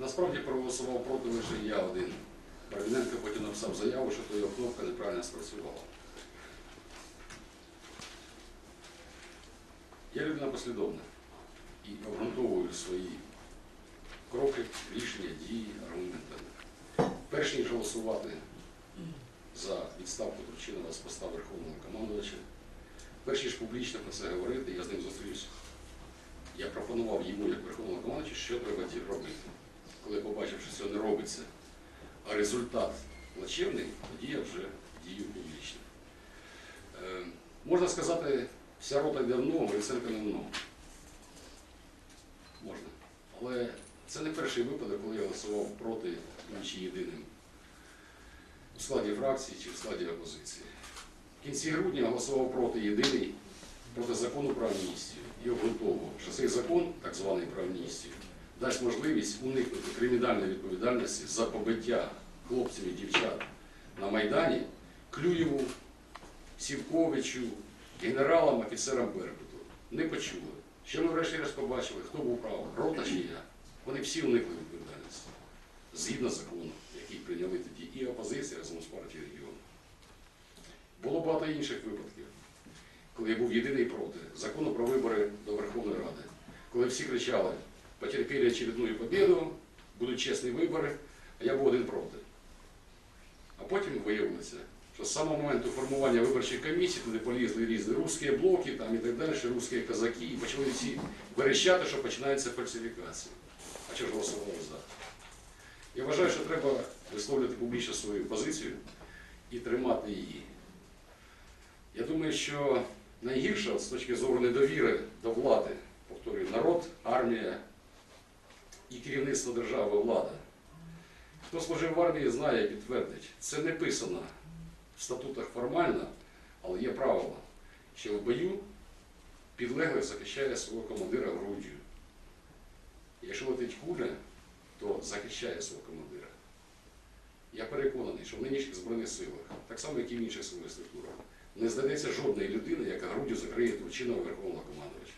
Насправді проголосував проти лише я один. Барвіненко потім написав заяву, що то його кнопка неправильно спрацювала. Я людина послідовна і обґрунтовую свої кроки, рішення, дії, аргументами. Перш ніж голосувати за відставку Турчинова з поста Верховного командувача, перш ніж публічно про це говорити, я з ним зустрівся. Я пропонував йому, як Верховному командувачу, що треба робити. Коли побачив, що цього не робиться, а результат плачевний, тоді я вже дію публічно. Е, можна сказати, вся рота йде в ногу, Гриценко не в ногу. Можна. Але це не перший випадок, коли я голосував проти чи єдиним у складі фракції чи в складі опозиції. В кінці грудня голосував проти єдиний проти закону про амністію і обґрунтовував, що цей закон, так званий про амністію, дасть можливість уникнути кримінальної відповідальності за побиття хлопців і дівчат на Майдані Клюєву, Сівковичу, генералам, офіцерам Беркуту. Не почули. Що ми врешті раз побачили, хто був правий, рота чи я. Вони всі уникли відповідальності. Згідно закону, який прийняли тоді і опозиція разом з партією регіону. Було багато інших випадків, коли я був єдиний проти закону про вибори до Верховної Ради. Коли всі кричали, потерпіли очередную победу, будуть чесні вибори, а я був один проти. А потім виявилося, що з самого моменту формування виборчих комісій туди полізли різні русські блоки там, і так далі, русські казаки, і почали всі верещати, що починається фальсифікація. А що ж голосували за? Я вважаю, що треба висловлювати публічно свою позицію і тримати її. Я думаю, що найгірше з точки зору недовіри до влади, повторюю, народ, армія і керівництво держави, влада. Хто служив в армії, знає і підтвердить. Це не писано в статутах формально, але є правило, що в бою підлеглий захищає свого командира груддю. Якщо летить куля, то захищає свого командира. Я переконаний, що в нинішніх Збройних силах, так само, як і в інших силових структурах, не знайдеться жодної людини, яка груддю закриє Турчинова Верховного командувача.